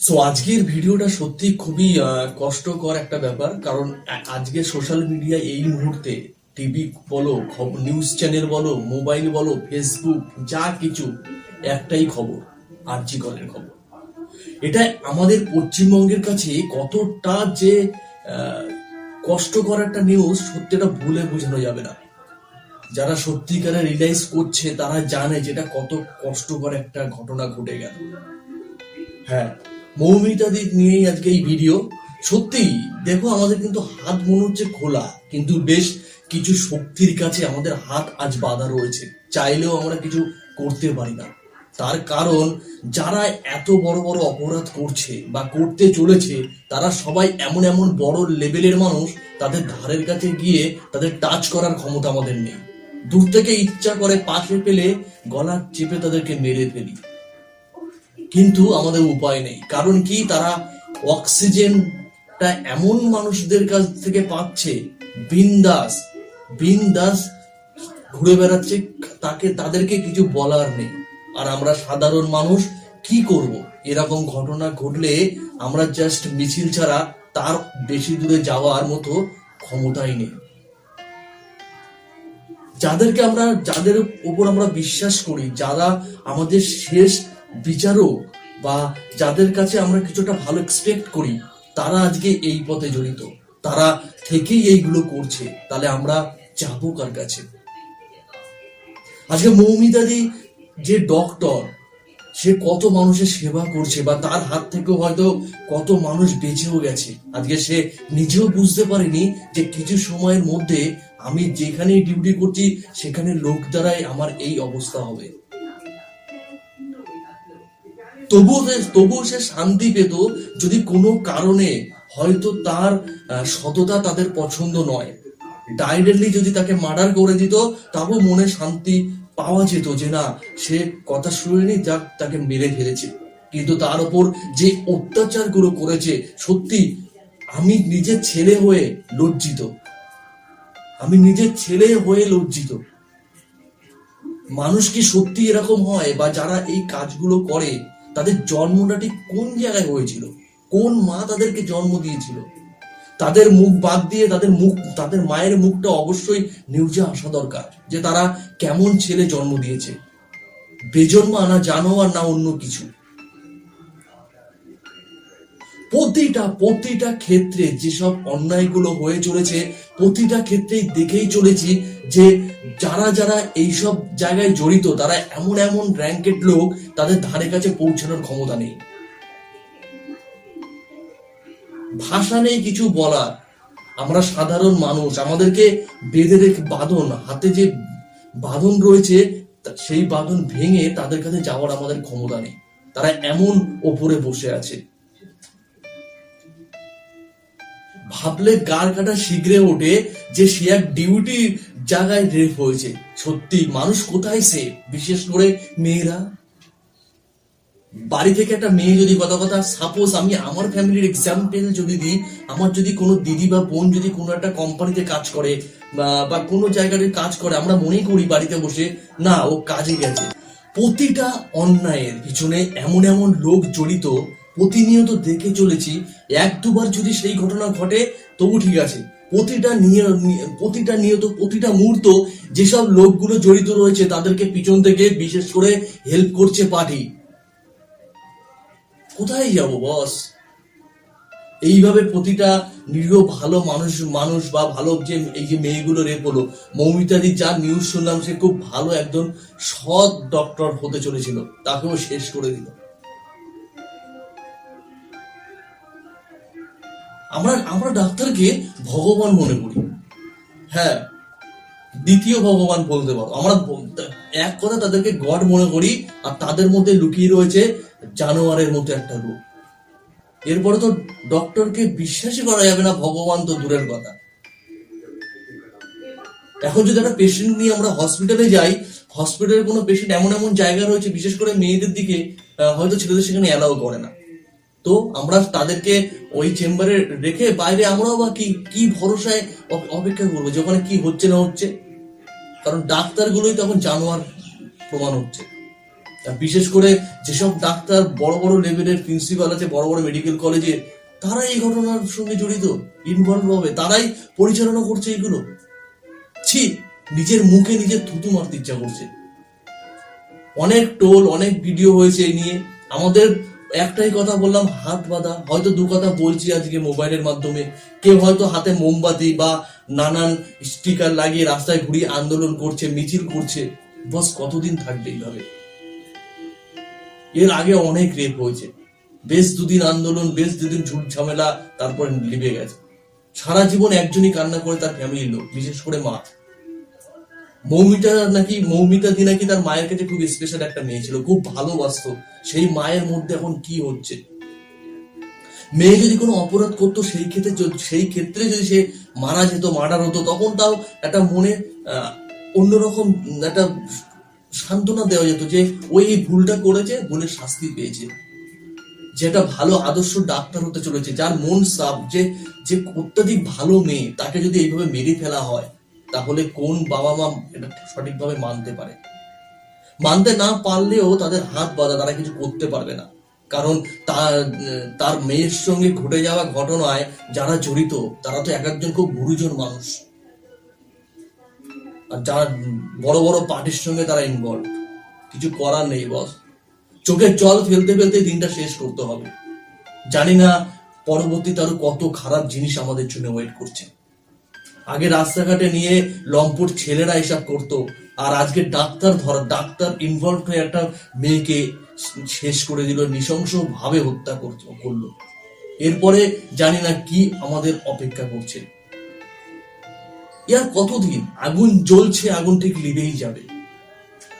So আজকের ভিডিওটা সত্যি খুবই কষ্টকর একটা ব্যাপার, কারণ আজকে সোশ্যাল মিডিয়া এই মুহূর্তে টিভি বলো নিউজ চ্যানেল বলো মোবাইল বলো ফেসবুক যা কিছু, একটাই খবর, আরজি কলের খবর। এটা আমাদের পশ্চিমবঙ্গের কাছে কতটা যে কষ্টকর একটা নিউজ সত্যি এটা ভুলে বোঝানো যাবে না। যারা সত্যিকারে রিলাইজ করছে, তারা জানে যেটা কত কষ্টকর একটা ঘটনা ঘটে গেল। হ্যাঁ মৌমিতাদি নিয়েই আজকে এই ভিডিও। সত্যি, দেখো আমাদের কিন্তু হাত মনে হচ্ছে খোলা, কিন্তু বেশ কিছু শক্তির কাছে আমাদের হাত আজ বাধা রয়েছে। চাইলেও আমরা কিছু করতে পারি না। তার কারণ, যারা এত বড় বড় অপরাধ করছে বা করতে চলেছে, তারা সবাই এমন এমন বড় লেভেলের মানুষ, তাদের ধারের কাছে গিয়ে তাদের টাচ করার ক্ষমতা আমাদের নেই। দূর থেকে ইচ্ছা করে পাশে পেলে গলা চেপে তাদেরকে মেরে ফেলি। কিন্তু আমাদের উপায় নেই। কারণ কি? তারা অক্সিজেনটা এমন মানুষদের কাছ থেকে পাচ্ছে, বিন্দাস বিন্দাস ঘুরে বেড়াচ্ছে, তাকে, তাদেরকে কিছু বলার নেই। আর আমরা সাধারণ মানুষ, কি করব? এরকম ঘটনা ঘটলে আমরা জাস্ট মিছিল ছাড়া তার বেশি দূরে যাওয়ার মতো ক্ষমতাই নেই। যাদেরকে আমরা, যাদের উপর আমরা বিশ্বাস করি, যারা আমাদের শেষ বিচারক বা যাদের কাছে আমরা কিছুটা ভালো এক্সপেক্ট করি, তারা আজকে এই পথে জড়িত। তারা থেকেই এইগুলো করছে। তাহলে আমরা যাব কার কাছে? আজকে মৌমিতাদি যে ডক্টর সে কত মানুষের সেবা করছে বা তার হাত থেকেও হয়তো কত মানুষ বেঁচেও গেছে। আজকে সে নিজেও বুঝতে পারেনি যে কিছু সময়ের মধ্যে আমি যেখানে ডিউটি করছি, সেখানে লোক দ্বারাই আমার এই অবস্থা হবে। তবুও সে তবুও সে শান্তি পেত যদি কোনো কারণে হয়তো তার সততা তাদের পছন্দ নয়। ডাইরেক্টলি যদি তাকে মার্ডার করে দিত তাও মনে শান্তি পাওয়া যেত যে না, সে কথা শুনেনি যাক, তাকে মেরে ফেলেছে। কিন্তু তার উপর যে অত্যাচারগুলো করেছে, সত্যি আমি নিজের ছেলে হয়ে লজ্জিত। আমি নিজের ছেলে হয়ে লজ্জিত। মানুষ কি সত্যি এরকম হয় বা যারা এই কাজগুলো করে তাদের জন্মটা ঠিক কোন জায়গায় হয়েছিল? কোন মা তাদেরকে জন্ম দিয়েছিল? তাদের মুখ বাদ দিয়ে তাদের মুখ, তাদের মায়ের মুখটা অবশ্যই নিউজে আসা দরকার যে তারা কেমন ছেলে জন্ম দিয়েছে। বেজন্মা না জানোয়ার না অন্য কিছু। প্রতিটা প্রতিটা ক্ষেত্রে যেসব অন্যায়গুলো হয়ে চলেছে, প্রতিটা ক্ষেত্রেই দেখেই চলেছি যে যারা যারা এইসব জায়গায় জড়িত, তারা এমন এমন র্যাঙ্কেড লোক, তাদের ধারে কাছে পৌঁছানোর ক্ষমতা নেই। ভাষা নেই কিছু বলার। আমরা সাধারণ মানুষ, আমাদেরকে বেঁধে রেখে বাঁধন, হাতে যে বাঁধন রয়েছে সেই বাঁধন ভেঙে তাদের কাছে যাওয়ার আমাদের ক্ষমতা নেই। তারা এমন ওপরে বসে আছে। ভাবলে গার কাটা শীঘ্রে ওঠে যে সে এক ডিউটি জায়গায় রেপ হয়েছে সত্যি, মানুষ কোথায় সে? বিশেষ করে মেয়েরা। বাড়ি থেকে একটা মেয়ে যদি কথা কথা সাপোজ আমি আমার ফ্যামিলির এক্সাম্পল যদি দিই, আমার যদি কোনো দিদি বা বোন যদি কোনো একটা কোম্পানিতে কাজ করে, বা- কোনো জায়গায় কাজ করে, আমরা মনে করি বাড়িতে বসে, না, ও কাজে গেছে। প্রতিটা অন্যায়ের পিছনে এমন এমন লোক জড়িত প্রতিনিয়ত দেখে চলেছি, এক দুবার যদি সেই ঘটনা ঘটে, তবু ঠিক আছে। প্রতিটা নিয়ে প্রতিটা নিয়ত, প্রতিটা মুহূর্ত, যেসব লোকগুলো জড়িত রয়েছে, তাদেরকে পিছন থেকে বিশেষ করে হেল্প করছে পার্টি কোথায় যাব বস এইভাবে প্রতিটা নিরীহ ভালো মানুষ মানুষ বা ভালো যে এই যে মেয়েগুলো রেপ হলো, মৌমিতাদি যা নিউজ শুনলাম, সে খুব ভালো একজন সৎ ডক্টর হতে চলেছিল। তাকেও শেষ করে দিল। আমরা আমরা ডাক্তারকে ভগবান মনে করি। হ্যাঁ দ্বিতীয় ভগবান বলতে পারো। আমরা এক কথা তাদেরকে গড মনে করি, আর তাদের মধ্যে লুকিয়ে রয়েছে জানোয়ারের মতো একটা রূপ। এরপরে তো ডক্টরকে বিশ্বাসই করা যাবে না, ভগবান তো দূরের কথা। এখন যদি একটা পেশেন্ট নিয়ে আমরা হসপিটালে যাই হসপিটালের কোনো পেশেন্ট এমন এমন জায়গা রয়েছে, বিশেষ করে মেয়েদের দিকে হয়তো ছেলেদের সেখানে অ্যালাউ করে না। তো আমরা তাদেরকে ওই চেম্বারে রেখে বাইরে আমরাও বা কি কি ভরসায় অপেক্ষা করব যে ওখানে কি হচ্ছে না হচ্ছে? কারণ ডাক্তারগুলোই তখন জানোয়ার প্রমাণ হচ্ছে। বিশেষ করে যেসব ডাক্তার বড় বড় লেভেলের প্রিন্সিপাল আছে, বড় বড় মেডিকেল কলেজে তারা এই ঘটনার সঙ্গে জড়িত ইনভলভ হবে, তারাই পরিচালনা করছে এগুলো। ছি, নিজের মুখে নিজের থুতু মারতে ইচ্ছা করছে। অনেক টোল, অনেক ভিডিও হয়েছে এই নিয়ে। আমাদের একটাই কথা বললাম, হাত বাঁধা। হয়তো দু কথা বলছি আজকে মোবাইলের মাধ্যমে। কেউ হয়তো হাতে মোমবাতি বা নানান স্টিকার লাগিয়ে রাস্তায় ঘুরিয়ে আন্দোলন করছে, মিছিল করছে। বস, কতদিন থাকবে এইভাবে? এর আগে অনেক রেপ হয়েছে। বেশ দুদিন আন্দোলন, বেশ দুদিন ঝুট ঝামেলা, তারপর লিবে গেছে। সারা জীবন একজনই কান্না করে তার ফ্যামিলির লোক, বিশেষ করে মা। মৌমিতা নাকি, মৌমিতা দি নাকি তার মায়ের কাছে খুব স্পেশাল একটা মেয়ে ছিল, খুব ভালোবাসতো সেই মায়ের মধ্যে এখন কি হচ্ছে? মেয়ে যদি কোনো অপরাধ করতো, সেই ক্ষেত্রে সেই ক্ষেত্রে যদি সে মারা যেত, মার্ডার হতো, তখন তাও একটা মনে অন্যরকম একটা সান্ত্বনা দেওয়া যেত যে ওই ভুলটা করেছে, ভুলের শাস্তি পেয়েছে। যে একটা ভালো আদর্শ ডাক্তার হতে চলেছে, যার মন সাফ, যে যে অত্যাধিক ভালো মেয়ে, তাকে যদি এইভাবে মেরে ফেলা হয় তাহলে কোন বাবা মা এটা সঠিকভাবে মানতে পারে? মানতে না পারলেও তাদের হাত বাঁধা, তারা কিছু করতে পারবে না। কারণ তার মেয়ের সঙ্গে ঘটে যাওয়া ঘটনায় যারা জড়িত, তারা তো এক একজন খুব গুরুজন মানুষ। আর যারা বড় বড় পার্টির সঙ্গে তারা ইনভলভ কিছু করার নেই বস চোখের জল ফেলতে ফেলতে দিনটা শেষ করতে হবে। জানি না পরবর্তীতে আরও কত খারাপ জিনিস আমাদের জন্য ওয়েট করছে। আগে রাস্তাঘাটে নিয়ে লম্পট ছেলেরা এসব করতো। আর আজকে ডাক্তার ধরা, ডাক্তার ইনভলভ হয়ে একটা মেয়েকে শেষ করে দিল নৃশংস ভাবে হত্যা করল। এরপরে জানি না কি আমাদের অপেক্ষা করছে। ইয়ার কতদিন? আগুন জ্বলছে, আগুন ঠিক লিবেই যাবে।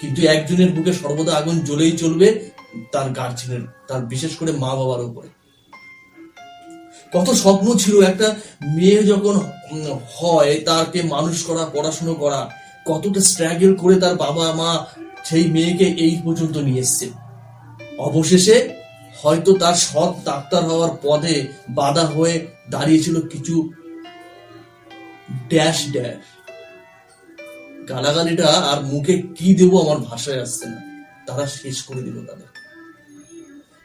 কিন্তু একজনের বুকে সর্বদা আগুন জ্বলেই চলবে, তার গার্জেনের তার বিশেষ করে মা বাবার উপরে। কত স্বপ্ন ছিল, একটা মেয়ে যখন হয়, তাকে মানুষ করা, পড়াশুনো করা, কতটা স্ট্রাগল করে তার বাবা মা সেই মেয়েকে এই পর্যন্ত নিয়ে এসছে। অবশেষে হয়তো তার সৎ ডাক্তার হওয়ার পদে বাধা হয়ে দাঁড়িয়েছিল কিছু ড্যাশ ড্যাশ গালাগালিটা আর মুখে কি দেবো আমার ভাষায় আসছে না। তারা শেষ করে দিল তাদের।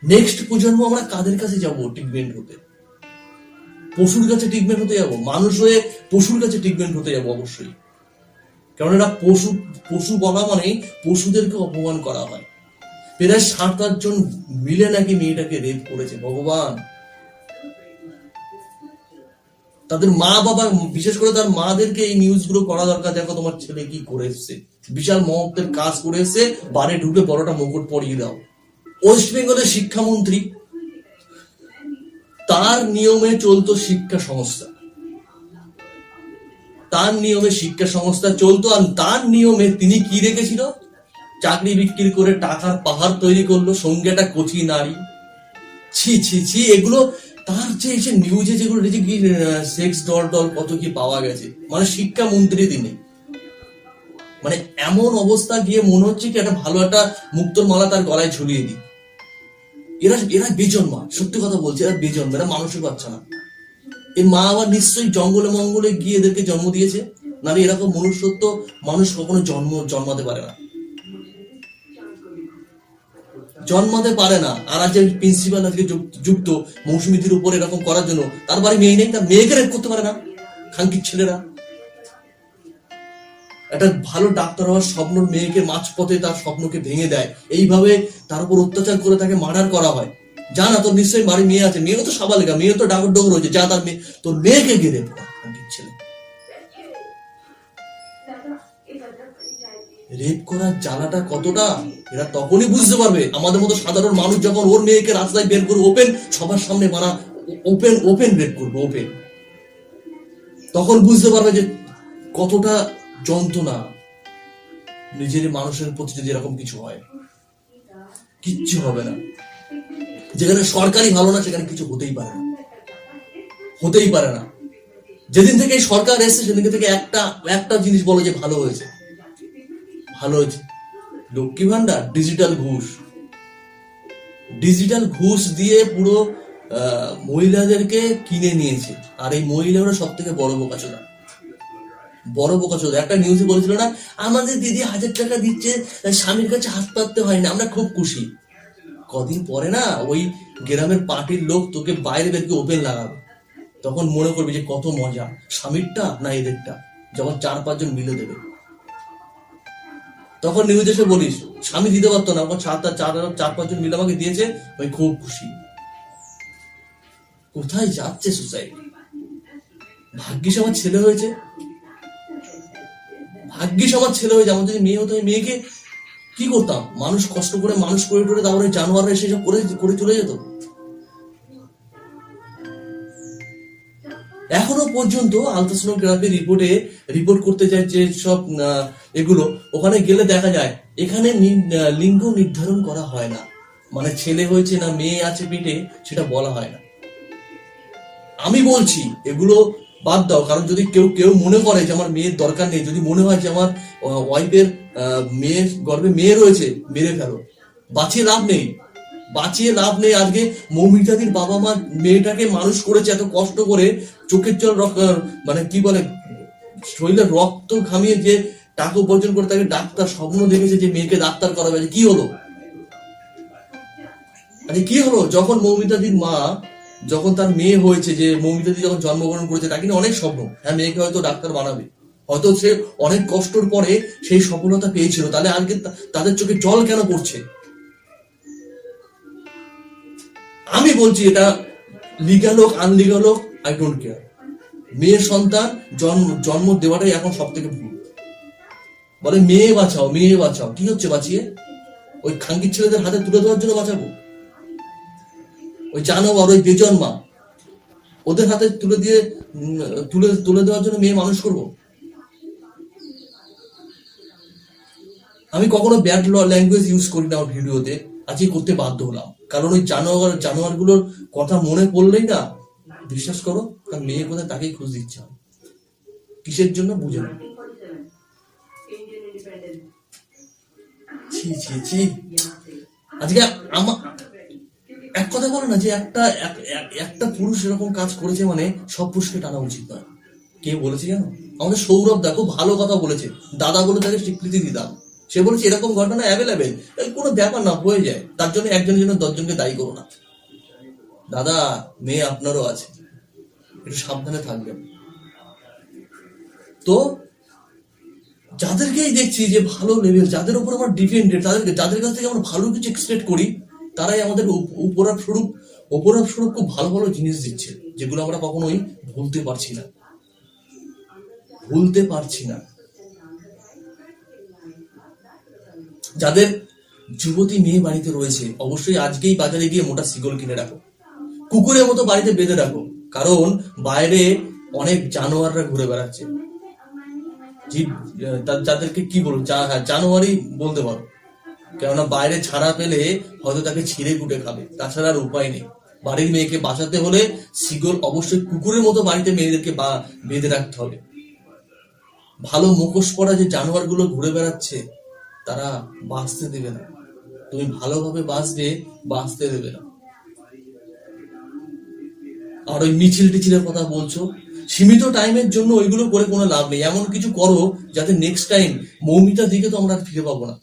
নেক্সট প্রজন্ম আমরা কাদের কাছে যাব ট্রিটমেন্ট হতে? পশুর কাছে ট্রিটমেন্ট হতে যাব, মানুষ হয়ে পশুর কাছে ট্রিটমেন্ট হতে যাব অবশ্যই। কারণ এটা পশু পশু বলা মানে পশুদেরকে অপমান করা হয়। প্রায় সাত আটজন মিলে নাকি মেয়েটাকে রেপ করেছে, ভগবান। তাদের মা বাবা, বিশেষ করে তার মাদেরকে এই নিউজগুলো করা দরকার, দেখো তোমার ছেলে কি করে এসছে। বিশাল মহত্বের কাজ করে এসছে বারে ঢুকে বড়টা মুকুট পরিয়ে দাও। ওয়েস্ট বেঙ্গলের শিক্ষামন্ত্রী তার নিয়মে চলতো শিক্ষা সংস্থা। তার নিয়মে শিক্ষা সংস্থা চলতো আর তার নিয়মে তিনি কি রেখেছিল চাকরি বিক্রি করে টাকার পাহাড় তৈরি করল, সঙ্গে একটা কচি নারী। ছি ছি ছি, এগুলো তার যে এই যে নিউজে যেগুলো রয়েছে কি সেক্স ডল টল কত কি পাওয়া গেছে। মানে শিক্ষামন্ত্রী তিনি। মানে এমন অবস্থা গিয়ে মনে হচ্ছে কি একটা ভালো একটা মুক্তোর মালা তার গলায় ঝুলিয়ে দিই। এরা এরা বেজন্মা। সত্যি কথা বলছি, এরা বেজন্মা, এরা মানুষের বাচ্চা না। এর মা আবার নিশ্চয়ই জঙ্গলে মঙ্গলে গিয়ে এদেরকে জন্ম দিয়েছে, নাহলে এরকম মনুষ্যত্ব মানুষ কখনো জন্ম, জন্মাতে পারে না। জন্মাতে পারে না। আর আজ প্রিন্সিপাল আজকে যুক্ত মৌসুমীদের উপর এরকম করার জন্য তার বাড়ি মেয়ে নেই, তার মেয়েকে রেপ করতে পারে না। খানকির ছেলেরা। একটা ভালো ডাক্তার হওয়ার স্বপ্ন মেয়েকে মাঝপথে তার স্বপ্নকে ভেঙে দেয়। এইভাবে তার উপর অত্যাচার করে তাকে মার্ডার করা হয়। জানা তোর নিশ্চয়ই বাড়ি মেয়ে আছে। মেয়েও তো সাবালিকা মেয়ে তো ডাগর ডগর হয়েছে। যা তার মেয়ে তোর মেয়েকে রেপ ছেলে? রেপ করার জ্বালাটা কতটা? এরা তখনই বুঝতে পারবে। আমাদের মতো সাধারণ মানুষ যখন ওর মেয়েকে রাস্তায় বের করবে ওপেন সবার সামনে মারা ওপেন ওপেন রেপ করবে ওপেন তখন বুঝতে পারবে যে কতটা যন্ত্রণা নিজের মানুষের প্রতি যদি এরকম কিছু হয়, কিচ্ছু হবে না। যেখানে সরকারি ভালো না, সেখানে কিছু হতেই পারে না। হতেই পারে না। যেদিন থেকে সরকার এসেছে, সেদিন থেকে একটা একটা জিনিস বলো যে ভালো হয়েছে। ভালো হয়েছে। লক্ষ্মী ভান্ডার ডিজিটাল ঘুষ। ডিজিটাল ঘুষ দিয়ে পুরো মহিলাদেরকে কিনে নিয়েছে। আর এই মহিলারা সব থেকে বড় বোকাচোদা। বড় বোকা চোদ একটা নিউজে বলেছিল না, আমাদের দিদি হাজার টাকা দিচ্ছে স্বামীর কাছে হাত পাততে হয় না, আমরা খুব খুশি। কদিন পরে না, ওই গ্রামের পার্টির লোক তোকে বাইরে বেরকে ওপেন লাগাবে। তখন মনে করবি যে কত মজা, স্বামীরটা না এদেরটা যখন চার পাঁচজন মিলে দেবে। তখন নিউজ এসে বলিস, স্বামী দিতে পারতো না, আমার চার চার চার পাঁচজন মিলে আমাকে দিয়েছে, আমি খুব খুশি। কোথায় যাচ্ছে সোসাইটি ভাগ্যিস আমার ছেলে হয়েছে। ভাগ্যিস আমার ছেলে হয়েছে আমার যদি মেয়ে হতো, আমি মেয়েকে কি করতাম? মানুষ কষ্ট করে, মানুষ করে টরে তারপরে জানোয়াররা এসে সব করে করে চলে যেত। এখনও পর্যন্ত আলট্রাসোনোগ্রাফি রিপোর্টে, রিপোর্ট করতে যায় যে সব এগুলো। ওখানে গেলে দেখা যায়, এখানে লিঙ্গ নির্ধারণ করা হয় না। মানে ছেলে হয়েছে না, মেয়ে আছে পেটে সেটা বলা হয় না। আমি বলছি, এগুলো বাদ দাও, কারণ যদি কেউ কেউ মনে করে যে আমার মেয়ের দরকার নেই, যদি মনে হয় যে আমার ওয়াইফের মেয়ের গর্ভে মেয়ে রয়েছে, মেরে ফেলো। বাঁচিয়ে লাভ নেই। বাঁচিয়ে লাভ নেই। আজকে মৌমিতাদির বাবা মা মেয়েটাকে মানুষ করেছে এত কষ্ট করে, চোখের জল মানে কি বলে, শরীরে রক্ত ঘামিয়ে যে টাকা উপার্জন করে তাকে ডাক্তার স্বপ্ন দেখেছে যে মেয়েকে ডাক্তার করাবে। আজকে কি হলো? আরে কি হলো? যখন মৌমিতাদির মা যখন তার মেয়ে হয়েছে, যে মৌমিতাদি যখন জন্মগ্রহণ করেছে, তাকে নিয়ে অনেক স্বপ্ন। হ্যাঁ মেয়েকে হয়তো ডাক্তার বানাবে। হয়তো সে অনেক কষ্টর পরে সেই সফলতা পেয়েছিল। তাহলে আজকে তাদের চোখে জল কেন পড়ছে? আমি বলছি, এটা লিগাল হোক আনলিগাল হোক আই ডোন্ট কেয়ার মেয়ের সন্তান জন্ম জন্ম দেওয়াটাই এখন সব থেকে ভুল। বলে, মেয়ে বাঁচাও মেয়ে বাঁচাও। কি হচ্ছে, বাঁচিয়ে? ওই খাঙ্কির ছেলেদের হাতে তুলে দেওয়ার জন্য বাঁচাবো? ওই জানোয়ার ওই বেজন্মা। ওদের হাতে তুলে দিয়ে, তুলে তুলে দেওয়ার জন্য মেয়ে মানুষ করব। আমি কখনো ব্যাড ল্যাঙ্গুয়েজ ইউজ করি না আমার ভিডিওতে আজকে করতে বাধ্য হলাম। কারণ ওই জানোয়ার, জানোয়ারগুলোর কথা মনে পড়লেই না বিশ্বাস করো, তার মেয়ে কোথায় তাকেই খুঁজ দিচ্ছে কিসের জন্য বুঝে না। আজকে আমার এক কথা বলে না যে একটা, এক- এক- একটা পুরুষ এরকম কাজ করেছে মানে সব পুরুষকে টানা উচিত নয়। কে বলেছে জানো? আমাদের সৌরভ দেখো ভালো কথা বলেছে। দাদা বলে তাকে স্বীকৃতি দিতাম। সে বলেছে এরকম ঘটনা অ্যাভেলেবেল কোনো ব্যাপার না, হয়ে যায়। তার জন্য একজনের জন্য দশজনকে দায়ী করো না। দাদা, মেয়ে আপনারও আছে। একটু সাবধানে থাকবেন। তো, যাদেরকেই দেখছি যে ভালো লেভেল যাদের উপর আমার ডিপেন্ডেড তাদেরকে, যাদের কাছ থেকে আমরা ভালো কিছু এক্সপেক্ট করি তারাই আমাদের উপ- উপহার স্বরূপ উপহার স্বরূপ খুব ভালো ভালো জিনিস দিচ্ছে যেগুলো আমরা কখনোই ভুলতে পারছি না। ভুলতে পারছি না। যাদের যুবতী মেয়ে বাড়িতে রয়েছে অবশ্যই আজকেই বাজারে গিয়ে মোটা শিকল কিনে রাখো। কুকুরের মতো বাড়িতে বেঁধে রাখো কারণ বাইরে অনেক জানোয়াররা ঘুরে বেড়াচ্ছে। যাদেরকে কি বলব? হ্যাঁ, জানোয়ারই বলতে পারো। কেননা বাইরে ছাড়া পেলে হয়তো তাকে ছিঁড়ে কুটে খাবে। তাছাড়া আর উপায় নেই। বাড়ির মেয়েকে বাঁচাতে হলে শিগল অবশ্যই কুকুরের মতো বাড়িতে মেয়েদেরকে বা- বেঁধে রাখতে হবে। ভালো মুখোশ পরা যে জানোয়ারগুলো ঘুরে বেড়াচ্ছে, তারা বাঁচতে দেবে না। তুমি ভালোভাবে বাঁচবে বাঁচতে দেবে না। আর ওই মিছিল টিছিলের কথা বলছো? সীমিত টাইমের জন্য ওইগুলো করে কোনো লাভ নেই। এমন কিছু করো যাতে নেক্সট টাইম মৌমিতার দিকে তো আমরা ফিরে পাবো না।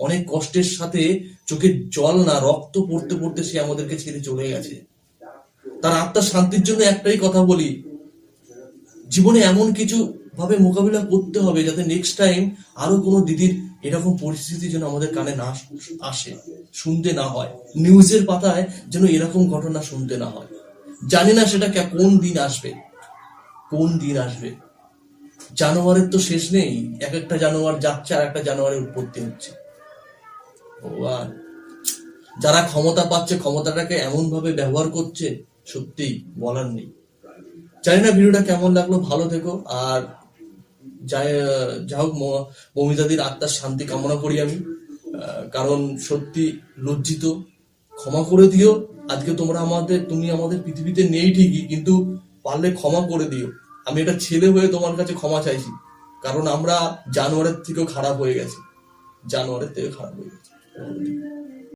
অনেক কষ্টের সাথে চোখের জল না, রক্ত পড়তে পড়তে সে আমাদেরকে ছেড়ে চলে গেছে। তার আত্মার শান্তির জন্য একটাই কথা বলি, জীবনে এমন কিছু ভাবে মোকাবিলা করতে হবে যাতে নেক্সট টাইম আরও কোনো দিদির এরকম পরিস্থিতি যেন আমাদের কানে না আসে, শুনতে না হয়। নিউজের পাতায় যেন এরকম ঘটনা শুনতে না হয়। জানি না সেটা কোন দিন আসবে, কোন দিন আসবে। জানোয়ারের তো শেষ নেই, এক একটা জানোয়ার যাচ্ছে আর একটা জানোয়ারের উৎপত্তি হচ্ছে। যারা ক্ষমতা পাচ্ছে, ক্ষমতাটাকে এমন ভাবে ব্যবহার করছে সত্যি বলার নেই। জানি না ভিডিওটা কেমন লাগল, ভালো থেকো। আর যাই হোক মমিতাদির আত্মার শান্তি কামনা করি আমি। কারণ সত্যি লজ্জিত। ক্ষমা করে দিও। আজকে তোমরা আমাদের, তুমি আমাদের পৃথিবীতে নেই ঠিকই, কিন্তু পারলে ক্ষমা করে দিও। আমি একটা ছেলে হয়ে তোমার কাছে ক্ষমা চাইছি। কারণ আমরা জানোয়ারের থেকেও খারাপ হয়ে গেছি। জানোয়ারের থেকে খারাপ হয়ে গেছি। Amen.